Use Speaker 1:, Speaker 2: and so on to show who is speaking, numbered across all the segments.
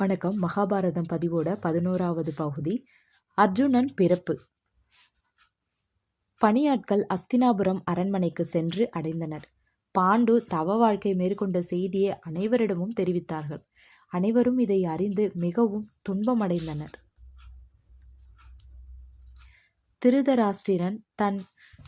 Speaker 1: வணக்கம். மகாபாரதம் பதிவோட பதினோராவது பகுதி. அர்ஜுனன் பிறப்பு. பணியாட்கள் அஸ்தினாபுரம் அரண்மனைக்கு சென்று அடைந்தனர். பாண்டு தவ வாழ்க்கை மேற்கொண்ட செய்தியை அனைவரிடமும் தெரிவித்தார்கள். அனைவரும் இதை அறிந்து மிகவும் துன்பமடைந்தனர். திருதராஷ்டிரன் தன்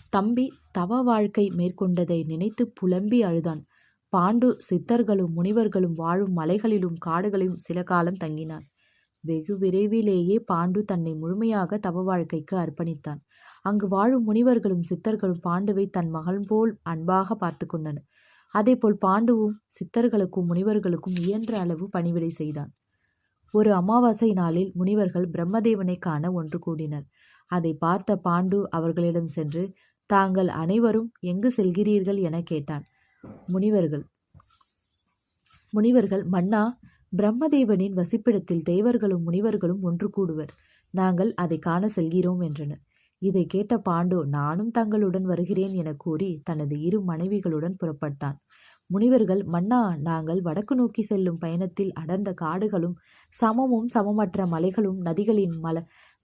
Speaker 1: தம்பி தவ வாழ்க்கை மேற்கொண்டதை நினைத்து புலம்பி அழுதான். பாண்டு சித்தர்களும் முனிவர்களும் வாழும் மலைகளிலும் காடுகளிலும் சில காலம் தங்கினான் வெகு விரைவிலேயே பாண்டு தன்னை முழுமையாக தவ வாழ்க்கைக்கு அர்ப்பணித்தான். அங்கு வாழும் முனிவர்களும் சித்தர்களும் பாண்டுவை தன் மகள் போல் அன்பாக பார்த்து கொண்டனர். அதேபோல் பாண்டுவும் சித்தர்களுக்கும் முனிவர்களுக்கும் இயன்ற அளவு பணிவிடை செய்தான். ஒரு அமாவாசை நாளில் முனிவர்கள் பிரம்மதேவனை காண ஒன்று கூடினர். அதை பார்த்த பாண்டு அவர்களிடம் சென்று தாங்கள் அனைவரும் எங்கு செல்கிறீர்கள்? என கேட்டான். முனிவர்கள். முனிவர்கள் மன்னா பிரம்மதேவனின் வசிப்பிடத்தில் தேவர்களும் முனிவர்களும் ஒன்று கூடுவர். நாங்கள் அதை காண செல்கிறோம் என்றனர். இதை கேட்ட பாண்டு நானும் தங்களுடன் வருகிறேன் என கூறி தனது இரு மனைவிகளுடன் புறப்பட்டான். முனிவர்கள் மன்னா நாங்கள் வடக்கு நோக்கி செல்லும் பயணத்தில் அடர்ந்த காடுகளும் சமமும் சமமற்ற மலைகளும் நதிகளின் மல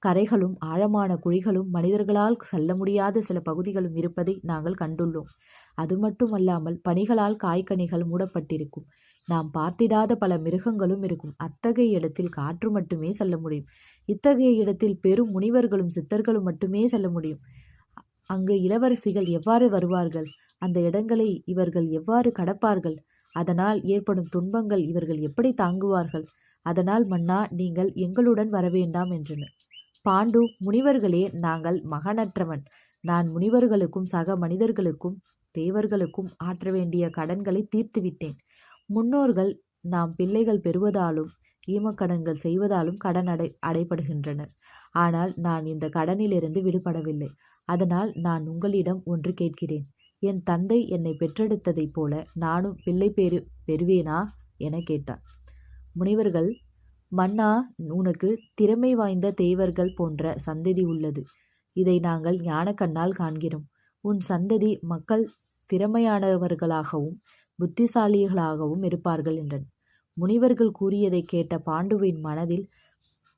Speaker 1: கரைகளும் ஆழமான குழிகளும் மனிதர்களால் செல்ல முடியாத சில பகுதிகளும் இருப்பதை நாங்கள் கண்டுள்ளோம். அது மட்டுமல்லாமல் பனிகளால் காய்கனிகள் மூடப்பட்டிருக்கும். நாம் பார்த்திடாத பல மிருகங்களும் இருக்கும். அத்தகைய இடத்தில் காற்று மட்டுமே செல்ல முடியும். இத்தகைய இடத்தில் பெரும் முனிவர்களும் சித்தர்களும் மட்டுமே செல்ல முடியும். அங்கு இளவரசிகள் எவ்வாறு வருவார்கள்? அந்த இடங்களை இவர்கள் எவ்வாறு கடப்பார்கள்? அதனால் ஏற்படும் துன்பங்கள் இவர்கள் எப்படி தாங்குவார்கள்? அதனால் மன்னா நீங்கள் எங்களுடன் வரவேண்டாம் என்றனர் பாண்டு முனிவர்களே நாங்கள் மகனற்றவன். நான் முனிவர்களுக்கும் சக மனிதர்களுக்கும் தேவர்களுக்கும் ஆற்ற வேண்டிய கடன்களை தீர்த்துவிட்டேன். முன்னோர்கள் நாம் பிள்ளைகள் பெறுவதாலும் ஈமக்கடன்கள் செய்வதாலும் கடன் அடை அடைபடுகின்றனர். ஆனால் நான் இந்த கடனிலிருந்து விடுபடவில்லை. அதனால் நான் உங்களிடம் ஒன்று கேட்கிறேன். என் தந்தை என்னை பெற்றெடுத்ததைப் போல நானும் பிள்ளை பெறு பெறுவேனா? என கேட்டான். முனிவர்கள் மன்னா உனக்கு திறமை வாய்ந்த தேவர்கள் போன்ற சந்ததி உள்ளது. இதை நாங்கள் ஞானக்கண்ணால் காண்கிறோம். உன் சந்ததி மக்கள் திறமையானவர்களாகவும் புத்திசாலிகளாகவும் இருப்பார்கள் என்றன். முனிவர்கள் கூறியதை கேட்ட பாண்டுவின் மனதில்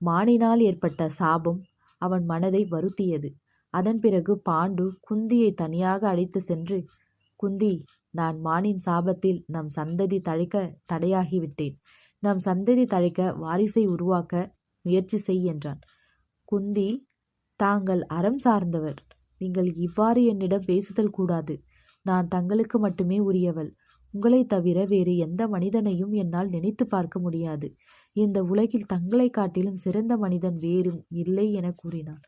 Speaker 1: மானினால் ஏற்பட்ட சாபம் அவன் மனதை வருத்தியது. அதன் பிறகு பாண்டு குந்தியை தனியாக அழைத்து சென்று குந்தி நான் மானின் சாபத்தில் நம் சந்ததி தழைக்க தடையாகிவிட்டேன். நம் சந்ததி தழைக்க வாரிசை உருவாக்க முயற்சி செய் என்றான். குந்தி தாங்கள் அறம் சார்ந்தவர். நீங்கள் இவ்வாறு என்னிடம் பேசுதல் கூடாது. நான் தங்களுக்கு மட்டுமே உரியவள். உங்களைத் தவிர வேறு எந்த மனிதனையும் என்னால் நினைத்து பார்க்க முடியாது. இந்த உலகில் தங்களை காட்டிலும் சிறந்த மனிதன் வேறும் இல்லை என கூறினான்.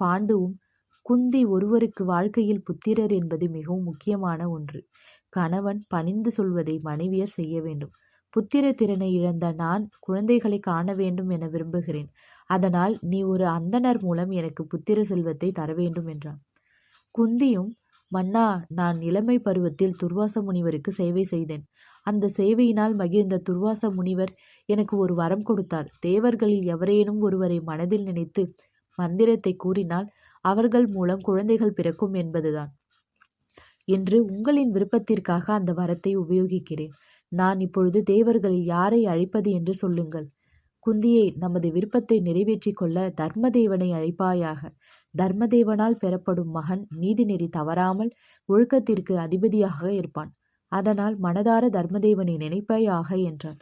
Speaker 1: பாண்டுவும் குந்தி ஒருவருக்கு வாழ்க்கையில் புத்திரர் என்பது மிகவும் முக்கியமான ஒன்று. கணவன் பணிந்து சொல்வதை மனைவியர் செய்ய வேண்டும். புத்திர திறனை இழந்த நான் குழந்தைகளை காண வேண்டும் என விரும்புகிறேன். அதனால் நீ ஒரு அந்தனர் மூலம் எனக்கு புத்திர செல்வத்தை தர வேண்டும் என்றான். குந்தியும் மன்னா நான் இளமை பருவத்தில் துர்வாச முனிவருக்கு சேவை செய்தேன். அந்த சேவையினால் மகிழ்ந்த துர்வாச முனிவர் எனக்கு ஒரு வரம் கொடுத்தார். தேவர்களில் எவரேனும் ஒருவரை மனதில் நினைத்து மந்திரத்தை கூறினால் அவர்கள் மூலம் குழந்தைகள் பிறக்கும் என்பதுதான். என்று உங்களின் விருப்பத்திற்காக அந்த வரத்தை உபயோகிக்கிறேன். நான் இப்பொழுது தேவர்களில் யாரை அழைப்பது என்று சொல்லுங்கள். குந்தியை நமது விருப்பத்தை நிறைவேற்றிக் கொள்ள தர்மதேவனை அழைப்பாயாக. தர்மதேவனால் பெறப்படும் மகன் நீதிநெறி தவறாமல் ஒழுக்கத்திற்கு அதிபதியாக இருப்பான். அதனால் மனதார தர்மதேவனை நினைப்பாயாக என்றான்.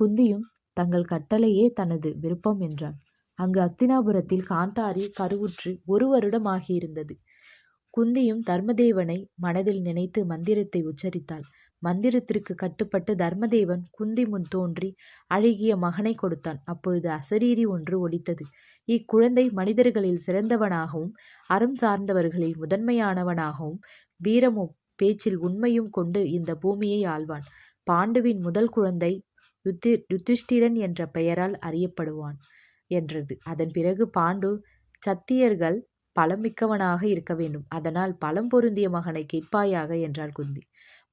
Speaker 1: குந்தியும் தங்கள் கட்டளையே தனது விருப்பம் என்றான். அங்கு அஸ்தினாபுரத்தில் காந்தாரி கருவுற்று ஒரு வருடம் ஆகியிருந்தது குந்தியும் தர்மதேவனை மனதில் நினைத்து மந்திரத்தை உச்சரித்தாள். மந்திரத்திற்கு கட்டுப்பட்டு தர்மதேவன் குந்தி முன் தோன்றி அழகிய மகனை கொடுத்தான். அப்பொழுது அசரீரி ஒன்று ஒலித்தது. இக்குழந்தை மனிதர்களில் சிறந்தவனாகவும் அறம் சார்ந்தவர்களில் முதன்மையானவனாகவும் வீரமும் பேச்சில் உண்மையும் கொண்டு இந்த பூமியை ஆழ்வான் பாண்டுவின் முதல் குழந்தை யுத்தி யுத்திஷ்டிரன் என்ற பெயரால் அறியப்படுவான் என்றது. அதன் பிறகு பாண்டு சத்தியர்கள் பலம் மிக்கவனாக இருக்க வேண்டும். அதனால் பலம் பொருந்திய மகனை கேட்பாயாக என்றாள் குந்தி.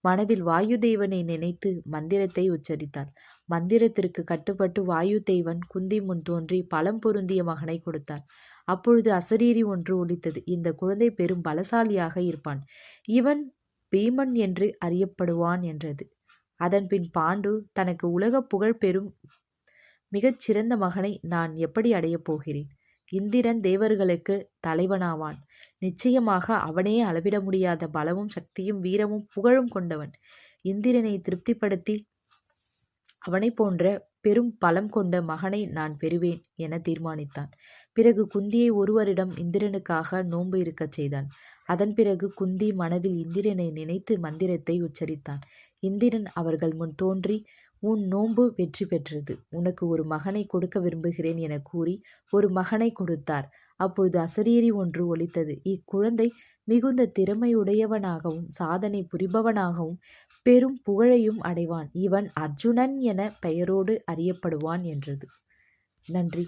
Speaker 1: மனதில் வாயு தேவனை நினைத்து மந்திரத்தை உச்சரித்தார் மந்திரத்திற்கு கட்டுப்பட்டு வாயு தெய்வன் குந்தி முன் தோன்றி பலம் பொருந்திய மகனை கொடுத்தார் அப்பொழுது அசரீரி ஒன்று ஒலித்தது. இந்த குழந்தை பெரும் பலசாலியாக இருப்பான். இவன் பீமன் என்று அறியப்படுவான் என்றது. அதன்பின் பாண்டு தனக்கு உலக புகழ் பெறும் மிகச் சிறந்த மகனை நான் எப்படி அடையப் போகிறேன்? இந்திரன் தேவர்களுக்கு தலைவனாவான். நிச்சயமாக அவனே அளவிட முடியாத பலமும் சக்தியும் வீரமும் புகழும் கொண்டவன். இந்திரனை திருப்திப்படுத்தி அவனைப் போன்ற பெரும் பலம் கொண்ட மகனை நான் பெறுவேன் என தீர்மானித்தான். பிறகு குந்தியை ஒருவரிடம் இந்திரனுக்காக நோன்பு இருக்கச் செய்தான். அதன் பிறகு குந்தி மனதில் இந்திரனை நினைத்து மந்திரத்தை உச்சரித்தான். இந்திரன் அவர்கள் முன் தோன்றி உன் நோன்பு வெற்றி பெற்றது. உனக்கு ஒரு மகனை கொடுக்க விரும்புகிறேன் என கூறி ஒரு மகனை கொடுத்தார். அப்பொழுது அசரீரி ஒன்று ஒலித்தது. இக்குழந்தை மிகுந்த திறமையுடையவனாகவும் சாதனை புரிபவனாகவும் பெரும் புகழையும் அடைவான். இவன் அர்ஜுனன் என பெயரோடு அறியப்படுவான் என்றது. நன்றி.